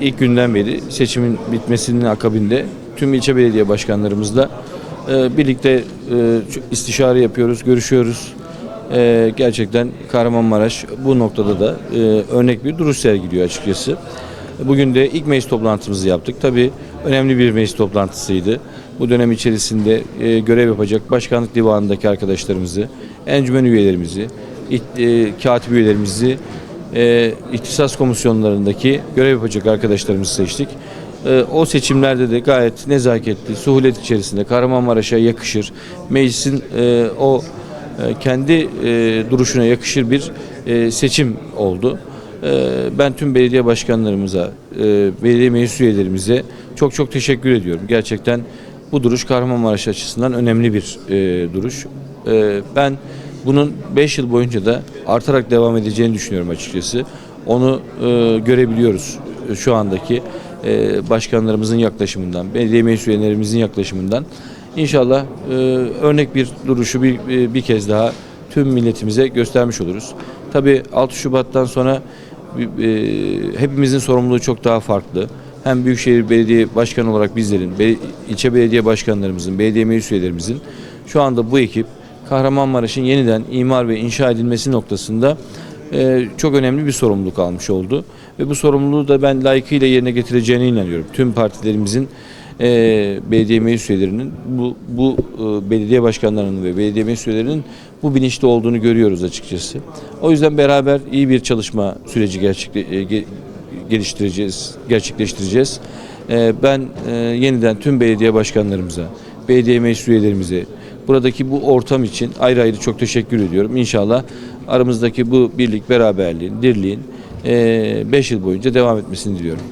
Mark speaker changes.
Speaker 1: ilk günden beri seçimin bitmesinin akabinde tüm ilçe belediye başkanlarımızla e, birlikte e, istişare yapıyoruz, görüşüyoruz. E, gerçekten Kahramanmaraş bu noktada da e, örnek bir duruş sergiliyor açıkçası. Bugün de ilk meclis toplantımızı yaptık. Tabii önemli bir meclis toplantısıydı. Bu dönem içerisinde görev yapacak başkanlık divanındaki arkadaşlarımızı, encümen üyelerimizi, e, katip üyelerimizi, e, ihtisas komisyonlarındaki görev yapacak arkadaşlarımızı seçtik. E, o seçimlerde de gayet nezaketli, suhulet içerisinde Kahramanmaraş'a yakışır, meclisin e, o e, kendi e, duruşuna yakışır bir e, seçim oldu. E, Ben tüm belediye başkanlarımıza, e, belediye meclis üyelerimize çok çok teşekkür ediyorum. Gerçekten bu duruş Kahramanmaraş açısından önemli bir e, duruş. E, Ben bunun 5 yıl boyunca da artarak devam edeceğini düşünüyorum açıkçası. Onu e, görebiliyoruz e, şu andaki e, başkanlarımızın yaklaşımından, belediye meclis yaklaşımından. İnşallah e, örnek bir duruşu bir, bir- bir kez daha tüm milletimize göstermiş oluruz. Tabii 6 Şubat'tan sonra e, hepimizin sorumluluğu çok daha farklı. Hem Büyükşehir Belediye Başkanı olarak bizlerin, be- ilçe belediye başkanlarımızın, belediye meclis üyelerimizin şu anda bu ekip Kahramanmaraş'ın yeniden imar ve inşa edilmesi noktasında e, çok önemli bir sorumluluk almış oldu. Ve bu sorumluluğu da ben layıkıyla yerine getireceğine inanıyorum. Tüm partilerimizin e, belediye meclis üyelerinin bu, bu e, belediye başkanlarının ve belediye meclis üyelerinin bu bilinçli olduğunu görüyoruz açıkçası. O yüzden beraber iyi bir çalışma süreci gerçekle, e, ge- geliştireceğiz, gerçekleştireceğiz. E, ben e, yeniden tüm belediye başkanlarımıza, belediye meclis üyelerimize, buradaki bu ortam için ayrı ayrı çok teşekkür ediyorum. İnşallah aramızdaki bu birlik, beraberliğin, dirliğin 5 yıl boyunca devam etmesini diliyorum.